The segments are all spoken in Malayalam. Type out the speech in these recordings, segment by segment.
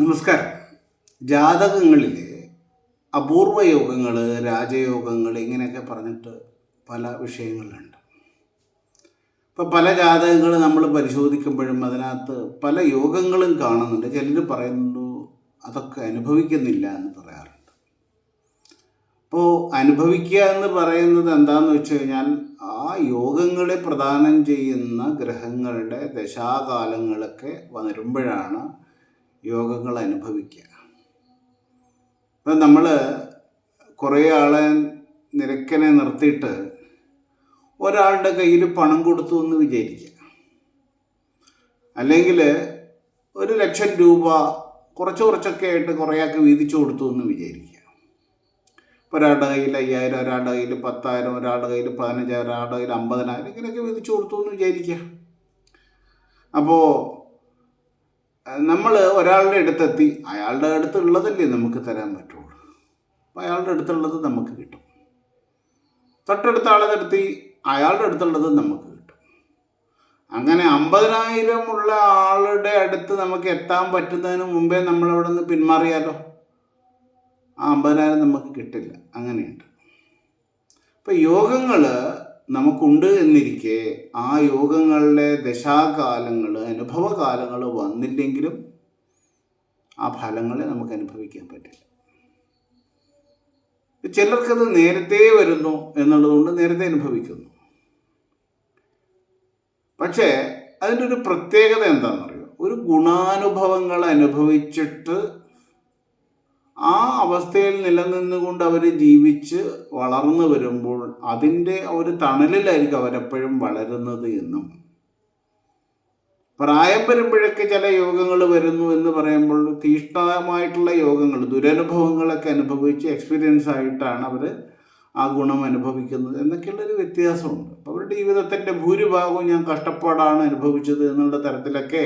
നമസ്കാരം. ജാതകങ്ങളിൽ അപൂർവ യോഗങ്ങൾ രാജയോഗങ്ങൾ ഇങ്ങനെയൊക്കെ പറഞ്ഞിട്ട് പല വിഷയങ്ങളുണ്ട് ഇപ്പം പല ജാതകങ്ങൾ നമ്മൾ പരിശോധിക്കുമ്പോഴും അതിനകത്ത് പല യോഗങ്ങളും കാണുന്നുണ്ട്. ചിലർ പറയുന്നു അതൊക്കെ അനുഭവിക്കുന്നില്ല എന്ന് പറയാറുണ്ട്. അപ്പോൾ അനുഭവിക്കുക എന്ന് പറയുന്നത് എന്താണെന്ന് വെച്ച് കഴിഞ്ഞാൽ ആ യോഗങ്ങളെ പ്രദാനം ചെയ്യുന്ന ഗ്രഹങ്ങളുടെ ദശാകാലങ്ങളൊക്കെ വരുമ്പോഴാണ് യോഗങ്ങൾ അനുഭവിക്കുക. അപ്പം നമ്മൾ കുറേ ആളെ നിരക്കനെ നിർത്തിയിട്ട് ഒരാളുടെ കയ്യിൽ പണം കൊടുത്തു എന്ന് വിചാരിക്കുക. അല്ലെങ്കിൽ ഒരു ലക്ഷം രൂപ കുറച്ച് കുറച്ചൊക്കെ ആയിട്ട് കുറേയൊക്കെ വീതിച്ചു കൊടുത്തു എന്ന് വിചാരിക്കുക. ഒരാളുടെ കയ്യിൽ അയ്യായിരം ഒരാളുടെ കയ്യിൽ പത്തായിരം ഒരാളുടെ കയ്യിൽ പതിനഞ്ചായിരം ഒരാളുടെ കയ്യിൽ അമ്പതിനായിരം ഇങ്ങനെയൊക്കെ വീതിച്ചു കൊടുത്തു എന്ന് വിചാരിക്കുക. അപ്പോൾ നമ്മൾ ഒരാളുടെ അടുത്തെത്തി അയാളുടെ അടുത്തുള്ളതല്ലേ നമുക്ക് തരാൻ പറ്റുള്ളൂ. അപ്പോൾ അയാളുടെ അടുത്തുള്ളത് നമുക്ക് കിട്ടും. തൊട്ടടുത്ത ആളെ നിർത്തി അയാളുടെ അടുത്തുള്ളത് നമുക്ക് കിട്ടും. അങ്ങനെ അമ്പതിനായിരം ഉള്ള ആളുടെ അടുത്ത് നമുക്ക് എത്താൻ പറ്റുന്നതിന് മുമ്പേ നമ്മൾ അവിടെ നിന്ന് പിന്മാറിയാലോ? ആ അമ്പതിനായിരം നമുക്ക് കിട്ടില്ല. അങ്ങനെയുണ്ട്. അപ്പോൾ യോഗങ്ങൾ നമുക്കുണ്ട് എന്നിരിക്കെ ആ യോഗങ്ങളുടെ ദശാകാലങ്ങൾ അനുഭവകാലങ്ങൾ വന്നില്ലെങ്കിലും ആ ഫലങ്ങളെ നമുക്ക് അനുഭവിക്കാൻ പറ്റില്ല. ചിലർക്കത് നേരത്തെ വരുന്നു എന്നുള്ളതുകൊണ്ട് നേരത്തെ അനുഭവിക്കുന്നു. പക്ഷേ അതിന്റെ ഒരു പ്രത്യേകത എന്താണെന്നറിയോ? ഒരു ഗുണാനുഭവങ്ങൾ അനുഭവിച്ചിട്ട് ആ അവസ്ഥയിൽ നിലനിന്നുകൊണ്ട് അവർ ജീവിച്ച് വളർന്നു വരുമ്പോൾ അതിന്റെ ഒരു തണലിലായിരിക്കും അവരെപ്പോഴും വളരുന്നത് എന്നും. പ്രായം വരുമ്പോഴൊക്കെ ചില യോഗങ്ങൾ വരുന്നു എന്ന് പറയുമ്പോൾ തീഷ്ണമായിട്ടുള്ള യോഗങ്ങൾ ദുരനുഭവങ്ങളൊക്കെ അനുഭവിച്ച് എക്സ്പീരിയൻസ് ആയിട്ടാണ് അവർ ആ ഗുണം അനുഭവിക്കുന്നത് എന്നൊക്കെയുള്ളൊരു വ്യത്യാസമുണ്ട്. അവരുടെ ജീവിതത്തിന്റെ ഭൂരിഭാഗവും ഞാൻ കഷ്ടപ്പാടാണ് അനുഭവിച്ചത് എന്നുള്ള തരത്തിലൊക്കെ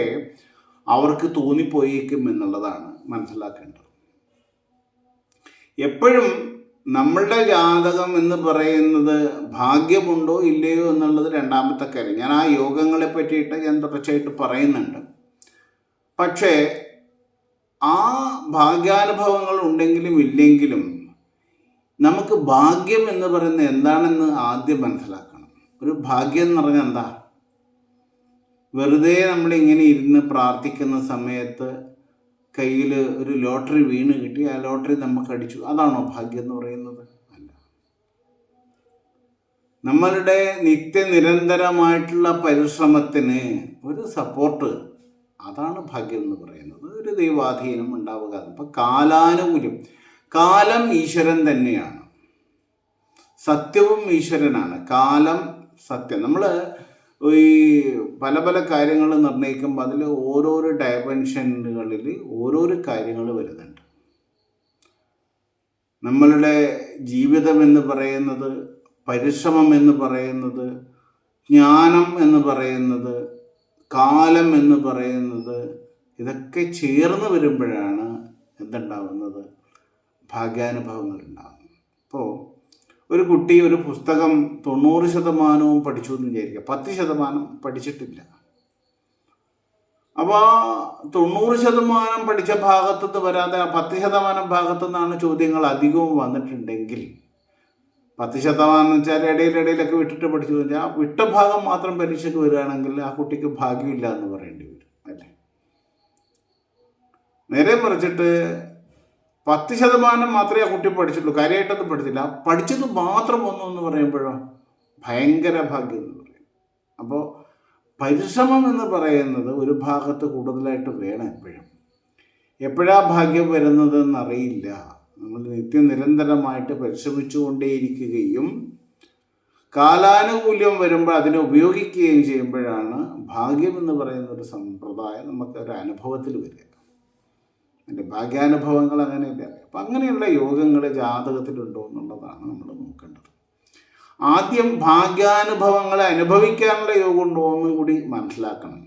അവർക്ക് തോന്നിപ്പോയേക്കും എന്നുള്ളതാണ് മനസ്സിലാക്കേണ്ടത്. എപ്പോഴും നമ്മളുടെ ജാതകം എന്ന് പറയുന്നത് ഭാഗ്യമുണ്ടോ ഇല്ലയോ എന്നുള്ളത് രണ്ടാമത്തെ കാര്യം. ഞാൻ ആ യോഗങ്ങളെ പറ്റിയിട്ട് ഞാൻ തുടർച്ചയായിട്ട് പറയുന്നുണ്ട്. പക്ഷേ ആ ഭാഗ്യാനുഭവങ്ങൾ ഉണ്ടെങ്കിലും ഇല്ലെങ്കിലും നമുക്ക് ഭാഗ്യം എന്ന് പറയുന്നത് എന്താണെന്ന് ആദ്യം മനസ്സിലാക്കണം. ഒരു ഭാഗ്യം എന്ന് പറഞ്ഞാൽ എന്താ? വെറുതെ നമ്മളിങ്ങനെ ഇരുന്ന് പ്രാർത്ഥിക്കുന്ന സമയത്ത് കയ്യിൽ ഒരു ലോട്ടറി വീണ് കിട്ടി ആ ലോട്ടറി നമുക്ക് അടിച്ചു. അതാണോ ഭാഗ്യം എന്ന് പറയുന്നത്? അല്ല. നമ്മളുടെ നിത്യനിരന്തരമായിട്ടുള്ള പരിശ്രമത്തിന് ഒരു സപ്പോർട്ട് അതാണ് ഭാഗ്യം എന്ന് പറയുന്നത്. ഒരു ദൈവാധീനം ഉണ്ടാവുക. അപ്പം കാലാനുകൂല്യം. കാലം ഈശ്വരൻ തന്നെയാണ്. സത്യവും ഈശ്വരനാണ്. കാലം സത്യം. നമ്മൾ ഈ പല പല കാര്യങ്ങൾ നിർണയിക്കുമ്പോൾ അതിൽ ഓരോരോ ഡയമെൻഷനുകളിൽ ഓരോരോ കാര്യങ്ങൾ വരുന്നുണ്ട്. നമ്മളുടെ ജീവിതം എന്ന് പറയുന്നത് പരിശ്രമം എന്ന് പറയുന്നത് ജ്ഞാനം എന്ന് പറയുന്നത് കാലം എന്ന് പറയുന്നത് ഇതൊക്കെ ചേർന്ന് വരുമ്പോഴാണ് എന്തുണ്ടാവുന്നത്? ഭാഗ്യാനുഭവങ്ങൾ ഉണ്ടാകുന്നത് അപ്പോൾ ഒരു കുട്ടി ഒരു പുസ്തകം തൊണ്ണൂറ് ശതമാനവും പഠിച്ചു എന്ന് വിചാരിക്കുക. പത്ത് ശതമാനം പഠിച്ചിട്ടില്ല. അപ്പോൾ തൊണ്ണൂറ് ശതമാനം പഠിച്ച ഭാഗത്തുനിന്ന് വരാതെ പത്ത് ശതമാനം ഭാഗത്തു നിന്നാണ് ചോദ്യങ്ങൾ അധികവും വന്നിട്ടുണ്ടെങ്കിൽ പത്ത് ശതമാനം വെച്ചാൽ ഇടയിലിടയിലൊക്കെ വിട്ടിട്ട് പഠിച്ചു ആ വിട്ട ഭാഗം മാത്രം പരീക്ഷയ്ക്ക് വരികയാണെങ്കിൽ ആ കുട്ടിക്ക് ഭാഗ്യമില്ല എന്ന് പറയേണ്ടി വരും അല്ലേ? നേരെ മറിച്ചിട്ട് പത്ത് ശതമാനം മാത്രമേ ആ കുട്ടി പഠിച്ചിട്ടുള്ളൂ. കാര്യമായിട്ടൊന്നും പഠിച്ചില്ല പഠിച്ചത് മാത്രം ഒന്നു എന്ന് പറയുമ്പോഴോ ഭയങ്കര ഭാഗ്യം എന്ന് പറയും. അപ്പോൾ പരിശ്രമം എന്ന് പറയുന്നത് ഒരു ഭാഗത്ത് കൂടുതലായിട്ട് വേണം എപ്പോഴും. എപ്പോഴാ ഭാഗ്യം വരുന്നതെന്നറിയില്ല. നമ്മൾ നിത്യം നിരന്തരമായിട്ട് പരിശ്രമിച്ചുകൊണ്ടേയിരിക്കുകയും കാലാനുകൂല്യം വരുമ്പോൾ അതിനെ ഉപയോഗിക്കുകയും ചെയ്യുമ്പോഴാണ് ഭാഗ്യം എന്ന് പറയുന്ന ഒരു സമ്പ്രദായം നമുക്ക് ഒരു അനുഭവത്തിൽ വരിക. എന്റെ ഭാഗ്യാനുഭവങ്ങൾ അങ്ങനെയില്ല അപ്പം അങ്ങനെയുള്ള യോഗങ്ങൾ ജാതകത്തിലുണ്ടോ എന്നുള്ളതാണ് നമ്മൾ നോക്കേണ്ടത്. ആദ്യം ഭാഗ്യാനുഭവങ്ങളെ അനുഭവിക്കാനുള്ള യോഗം ഉണ്ടോ എന്നും കൂടി മനസ്സിലാക്കണം.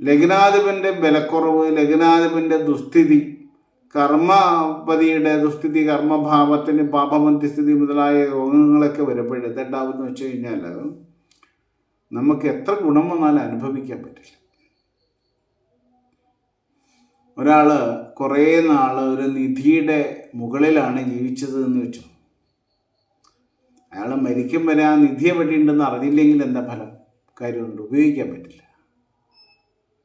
ലഗ്നാധിപന്റെ ബലക്കുറവ് ലഗ്നാധിപന്റെ ദുസ്ഥിതി കർമ്മപതിയുടെ ദുസ്ഥിതി കർമ്മഭാവത്തിന് പാപമന്ത്യസ്ഥിതി മുതലായ യോഗങ്ങളൊക്കെ വരുമ്പോൾ എന്തുണ്ടാവുമെന്ന് വെച്ച് കഴിഞ്ഞാൽ നമുക്ക് എത്ര ഗുണം വന്നാലും അനുഭവിക്കാൻ പറ്റില്ല. ഒരാൾ കുറേ നാൾ ഒരു നിധിയുടെ മുകളിലാണ് ജീവിച്ചത് എന്ന് വെച്ചു. അയാൾ മരിക്കും വരെ ആ നിധി എവിടെ അറിഞ്ഞില്ലെങ്കിൽ എന്താ ഫലം? കാര്യമുണ്ട്. ഉപയോഗിക്കാൻ പറ്റില്ല.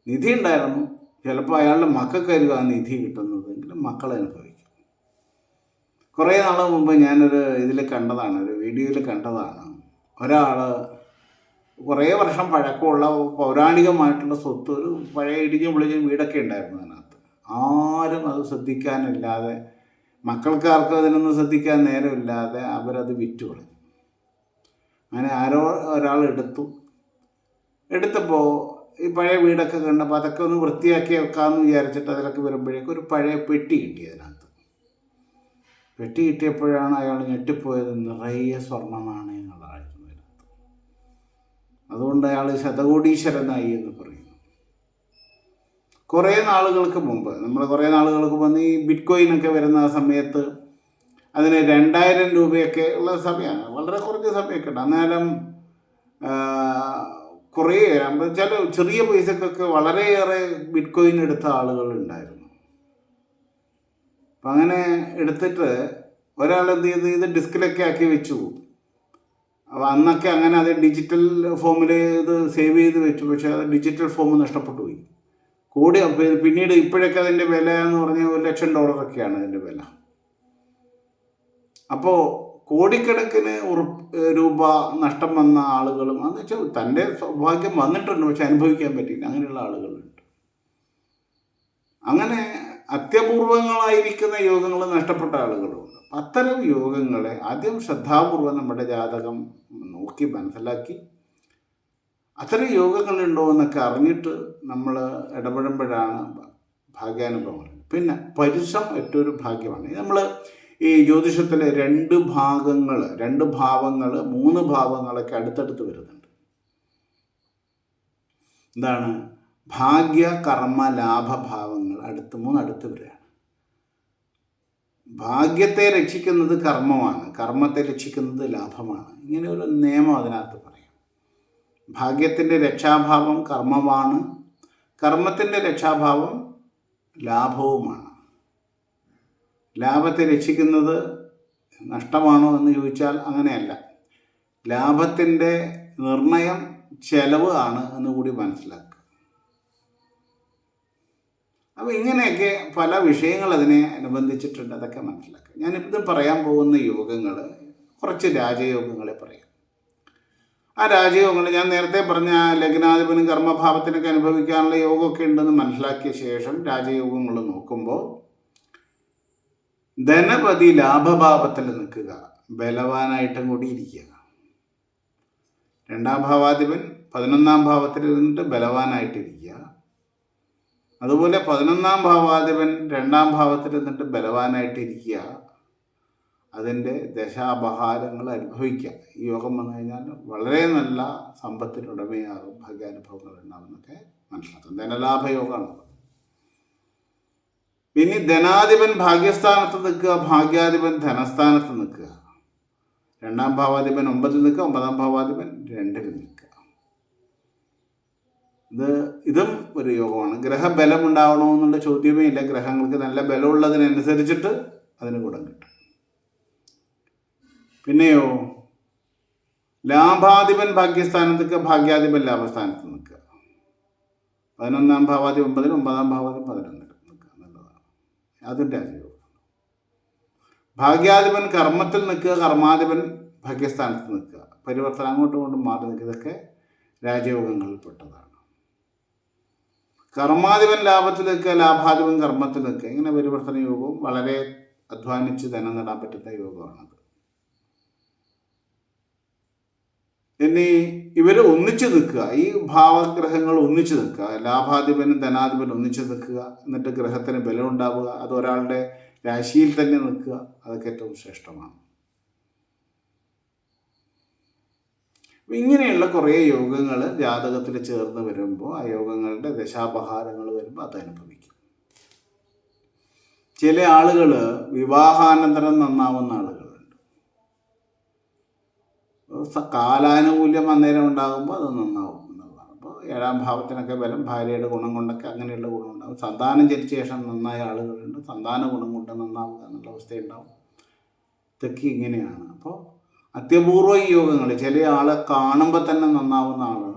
നിധി ഉണ്ടായിരുന്നു. ചിലപ്പോൾ അയാളുടെ മക്കൾക്കായിരിക്കും ആ നിധി കിട്ടുന്നതെങ്കിലും മക്കൾ അനുഭവിക്കും. കുറേ നാൾ മുമ്പ് ഞാനൊരു ഇതിൽ കണ്ടതാണ്. ഒരു വീഡിയോയിൽ കണ്ടതാണ്. ഒരാൾ കുറേ വർഷം പഴക്കമുള്ള പൗരാണികമായിട്ടുള്ള സ്വത്ത് ഒരു പഴയ ഇടിഞ്ഞു പൊളിഞ്ഞ വീടൊക്കെ ഉണ്ടായിരുന്നു അതിനകത്ത്. ആരും അത് ശ്രദ്ധിക്കാനില്ലാതെ മക്കൾക്കാർക്കും അതിനൊന്നും ശ്രദ്ധിക്കാൻ നേരമില്ലാതെ അവരത് വിറ്റു കളഞ്ഞു അങ്ങനെ ആരോ ഒരാൾ എടുത്തു. എടുത്തപ്പോൾ ഈ പഴയ വീടൊക്കെ കണ്ടപ്പോൾ അതൊക്കെ ഒന്ന് വൃത്തിയാക്കി വെക്കാമെന്ന് വിചാരിച്ചിട്ട് അതിലൊക്കെ വരുമ്പോഴേക്കും ഒരു പഴയ പെട്ടി കിട്ടി അതിനകത്ത്. പെട്ടി കിട്ടിയപ്പോഴാണ് അയാൾ ഞെട്ടിപ്പോയത്. നിറയെ സ്വർണ നാണയങ്ങളായിരുന്നു അതിനകത്ത്. അതുകൊണ്ട് അയാൾ ശതകോടീശ്വരനായി എന്ന് പറയുന്നു കുറേ നാളുകൾക്ക് മുമ്പ് നമ്മൾ കുറേ നാളുകൾക്ക് മുമ്പ് ഈ ബിറ്റ് കോയിനൊക്കെ വരുന്ന സമയത്ത് അതിന് രണ്ടായിരം രൂപയൊക്കെ ഉള്ള സമയമാണ് വളരെ കുറച്ച് സമയമൊക്കെ ഉണ്ട്. അന്നേരം കുറേ ചില ചെറിയ പൈസക്കൊക്കെ വളരെയേറെ ബിറ്റ് കോയിൻ എടുത്ത ആളുകൾ ഉണ്ടായിരുന്നു. അപ്പം അങ്ങനെ എടുത്തിട്ട് ഒരാൾ എന്ത് ചെയ്ത് ഇത് ഡിസ്കിലൊക്കെ ആക്കി വെച്ചു. അപ്പോൾ അന്നൊക്കെ അങ്ങനെ അത് ഡിജിറ്റൽ ഫോമിൽ ഇത് സേവ് ചെയ്ത് വെച്ചു പക്ഷേ അത് ഡിജിറ്റൽ ഫോം നഷ്ടപ്പെട്ടു പോയി. കൂടി പിന്നീട് ഇപ്പോഴൊക്കെ അതിന്റെ വില എന്ന് പറഞ്ഞാൽ ഒരു ലക്ഷം ഡോളറൊക്കെയാണ് അതിന്റെ വില. അപ്പോൾ കോടിക്കണക്കിന് രൂപ നഷ്ടം വന്ന ആളുകളും എന്ന് വെച്ചാൽ തന്റെ സൗഭാഗ്യം വന്നിട്ടുണ്ട് പക്ഷെ അനുഭവിക്കാൻ പറ്റിയില്ല. അങ്ങനെയുള്ള ആളുകളുണ്ട്. അങ്ങനെ അത്യപൂർവങ്ങളായിരിക്കുന്ന യോഗങ്ങൾ നഷ്ടപ്പെട്ട ആളുകളുണ്ട്. അത്തരം യോഗങ്ങളെ ആദ്യം ശ്രദ്ധാപൂർവം നമ്മുടെ ജാതകം നോക്കി മനസ്സിലാക്കി അത്തരം യോഗങ്ങളുണ്ടോ എന്നൊക്കെ അറിഞ്ഞിട്ട് നമ്മൾ ഇടപെടുമ്പോഴാണ് ഭാഗ്യാനുഭവങ്ങൾ. പിന്നെ പരുഷം ഏറ്റവും ഒരു ഭാഗ്യമാണ്. നമ്മൾ ഈ ജ്യോതിഷത്തിലെ രണ്ട് ഭാഗങ്ങൾ രണ്ട് ഭാവങ്ങൾ മൂന്ന് ഭാവങ്ങളൊക്കെ അടുത്തടുത്ത് വരുന്നുണ്ട്. എന്താണ് ഭാഗ്യ കർമ്മ ലാഭഭാവങ്ങൾ അടുത്ത് മൂന്ന് അടുത്ത് വരികയാണ്. ഭാഗ്യത്തെ രക്ഷിക്കുന്നത് കർമ്മമാണ്. കർമ്മത്തെ രക്ഷിക്കുന്നത് ലാഭമാണ്. ഇങ്ങനെ ഒരു നിയമം അതിനകത്ത് പറയാം ഭാഗ്യത്തിന്റെ രക്ഷാഭാവം കർമ്മമാണ്. കർമ്മത്തിന്റെ രക്ഷാഭാവം ലാഭവുമാണ്. ലാഭത്തെ രക്ഷിക്കുന്നത് നഷ്ടമാണോ എന്ന് ചോദിച്ചാൽ അങ്ങനെയല്ല. ലാഭത്തിന്റെ നിർണയം ചെലവ് ആണ് എന്ന് കൂടി മനസ്സിലാക്കുക. അപ്പോൾ ഇങ്ങനെയൊക്കെ പല വിഷയങ്ങൾ അതിനെ അനുബന്ധിച്ചിട്ടുണ്ട്. അതൊക്കെ മനസ്സിലാക്കുക. ഞാനിത് പറയാൻ പോകുന്ന യോഗങ്ങൾ കുറച്ച് രാജയോഗങ്ങളെ പറയാം. ആ രാജയോഗങ്ങൾ ഞാൻ നേരത്തെ പറഞ്ഞ ആ ലഗ്നാധിപനും കർമ്മഭാവത്തിനൊക്കെ അനുഭവിക്കാനുള്ള യോഗമൊക്കെ ഉണ്ടെന്ന് മനസ്സിലാക്കിയ ശേഷം രാജയോഗങ്ങൾ നോക്കുമ്പോൾ ധനപതി ലാഭഭാവത്തിൽ നിൽക്കുക ബലവാനായിട്ടും കൂടി ഇരിക്കുക. രണ്ടാം ഭാവാധിപൻ പതിനൊന്നാം ഭാവത്തിൽ ഇരുന്നിട്ട് ബലവാനായിട്ടിരിക്കുക അതുപോലെ പതിനൊന്നാം ഭാവാധിപൻ രണ്ടാം ഭാവത്തിൽ നിന്നിട്ട് ബലവാനായിട്ടിരിക്കുക അതിന്റെ ദശാപഹാരങ്ങൾ അനുഭവിക്കുക ഈ യോഗം വന്നു കഴിഞ്ഞാൽ വളരെ നല്ല സമ്പത്തിനുടമയാകും ഭാഗ്യാനുഭവങ്ങൾ ഉണ്ടാകുമെന്നൊക്കെ മനസ്സിലാക്കും. ധനലാഭയോഗമാണ് ഇനി ധനാധിപൻ ഭാഗ്യസ്ഥാനത്ത് നിൽക്കുക ഭാഗ്യാധിപൻ ധനസ്ഥാനത്ത് നിൽക്കുക. രണ്ടാം ഭാവാധിപൻ ഒമ്പതിൽ നിൽക്കുക ഒമ്പതാം ഭാവാധിപൻ രണ്ടിൽ നിൽക്കുക. ഇത് ഇതും ഒരു യോഗമാണ്. ഗ്രഹബലം ഉണ്ടാവണമെന്നുള്ള ചോദ്യമേ ഇല്ല. ഗ്രഹങ്ങൾക്ക് നല്ല ബലമുള്ളതിനനുസരിച്ചിട്ട് അതിന് ഗുണം കിട്ടും. പിന്നെയോ? ലാഭാധിപൻ ഭാഗ്യസ്ഥാനത്ത് നിൽക്കുക ഭാഗ്യാധിപൻ ലാഭസ്ഥാനത്ത് നിൽക്കുക. പതിനൊന്നാം ഭാവാധി ഒമ്പതിൽ ഒമ്പതാം ഭാവാധി പതിനൊന്നിൽ നിൽക്കുക. എന്നുള്ളതാണ് അതും രാജയോഗം ഭാഗ്യാധിപൻ കർമ്മത്തിൽ നിൽക്കുക കർമാധിപൻ ഭാഗ്യസ്ഥാനത്ത് നിൽക്കുക. പരിവർത്തനം അങ്ങോട്ടും ഇങ്ങോട്ടും മാറി നിൽക്കുക. ഇതൊക്കെ രാജയോഗങ്ങളിൽ പെട്ടതാണ് കർമാധിപൻ ലാഭത്തിൽ നിൽക്കുക ലാഭാധിപൻ കർമ്മത്തിൽ നിൽക്കുക. ഇങ്ങനെ പരിവർത്തന യോഗവും വളരെ അധ്വാനിച്ച് ധനം നേടാൻ പറ്റുന്ന യോഗമാണത്. ഇനി ഇവർ ഒന്നിച്ചു നിൽക്കുക. ഈ ഭാവഗ്രഹങ്ങൾ ഒന്നിച്ചു നിൽക്കുക. ലാഭാധിപനും ധനാധിപനും ഒന്നിച്ചു നിൽക്കുക. എന്നിട്ട് ഗ്രഹത്തിന് ബലം ഉണ്ടാവുക. അത് ഒരാളുടെ രാശിയിൽ തന്നെ നിൽക്കുക. അതൊക്കെ ഏറ്റവും ശ്രേഷ്ഠമാണ്. ഇങ്ങനെയുള്ള കുറേ യോഗങ്ങൾ ജാതകത്തിൽ ചേർന്ന് വരുമ്പോൾ ആ യോഗങ്ങളുടെ ദശാപഹാരങ്ങൾ വരുമ്പോൾ അത് അനുഭവിക്കും. ചില ആളുകൾ വിവാഹാനന്തരം നന്നാവുന്ന സ- കാലാനുകൂല്യം അന്നേരം ഉണ്ടാകുമ്പോൾ അത് നന്നാവും എന്നുള്ളതാണ്. അപ്പോൾ ഏഴാം ഭാവത്തിനൊക്കെ ബലം ഭാര്യയുടെ ഗുണം കൊണ്ടൊക്കെ അങ്ങനെയുള്ള ഗുണം ഉണ്ടാകും സന്താനം ജനിച്ച ശേഷം നന്നായ ആളുകളുണ്ട്. സന്താന ഗുണം കൊണ്ട് നന്നാവുക എന്നുള്ള അവസ്ഥയുണ്ടാവും. ഇതൊക്കെ ഇങ്ങനെയാണ്. അപ്പോൾ അത്യപൂർവ യോഗങ്ങൾ ചില ആളെ കാണുമ്പോൾ തന്നെ നന്നാവുന്ന ആളുകൾ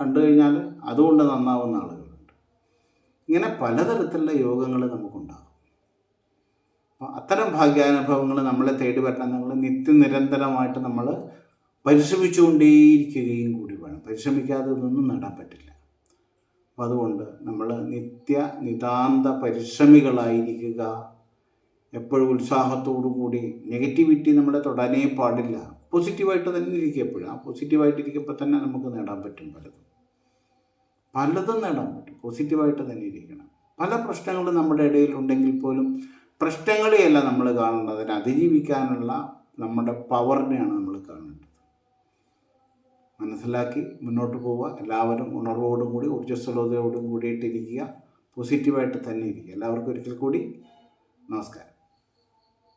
കണ്ടു കഴിഞ്ഞാൽ അതുകൊണ്ട് നന്നാവുന്ന ആളുകളുണ്ട്. ഇങ്ങനെ പലതരത്തിലുള്ള യോഗങ്ങൾ നമുക്കുണ്ടാകും. അപ്പോൾ അത്തരം ഭാഗ്യാനുഭവങ്ങൾ നമ്മളെ തേടി വരണമെങ്കിൽ നിത്യനിരന്തരമായിട്ട് നമ്മൾ പരിശ്രമിച്ചുകൊണ്ടേയിരിക്കുകയും കൂടി വേണം. പരിശ്രമിക്കാതെ ഇതൊന്നും നേടാൻ പറ്റില്ല. അപ്പം അതുകൊണ്ട് നമ്മൾ നിത്യ നിതാന്ത പരിശ്രമികളായിരിക്കുക. എപ്പോഴും ഉത്സാഹത്തോടു കൂടി നെഗറ്റിവിറ്റി നമ്മളെ തൊടാനേ പാടില്ല. പോസിറ്റീവായിട്ട് തന്നെ ഇരിക്കുക എപ്പോഴും ആ പോസിറ്റീവായിട്ട് ഇരിക്കുമ്പോൾ തന്നെ നമുക്ക് നേടാൻ പറ്റും പലതും. പലതും നേടാൻ പറ്റും. പോസിറ്റീവായിട്ട് തന്നെ ഇരിക്കണം. പല പ്രശ്നങ്ങളും നമ്മുടെ ഇടയിൽ ഉണ്ടെങ്കിൽ പോലും പ്രശ്നങ്ങളെയല്ല നമ്മൾ കാണേണ്ടത്. അതിനെ അതിജീവിക്കാനുള്ള നമ്മുടെ പവറിനെയാണ് നമ്മൾ കാണേണ്ടത്. മനസ്സിലാക്കി മുന്നോട്ട് പോവുക. എല്ലാവരും ഉണർവോടും കൂടി ഊർജസ്വലതയോടും കൂടിയിട്ടിരിക്കുക. പോസിറ്റീവായിട്ട് തന്നെ ഇരിക്കുക. എല്ലാവർക്കും ഒരിക്കൽ കൂടി നമസ്കാരം.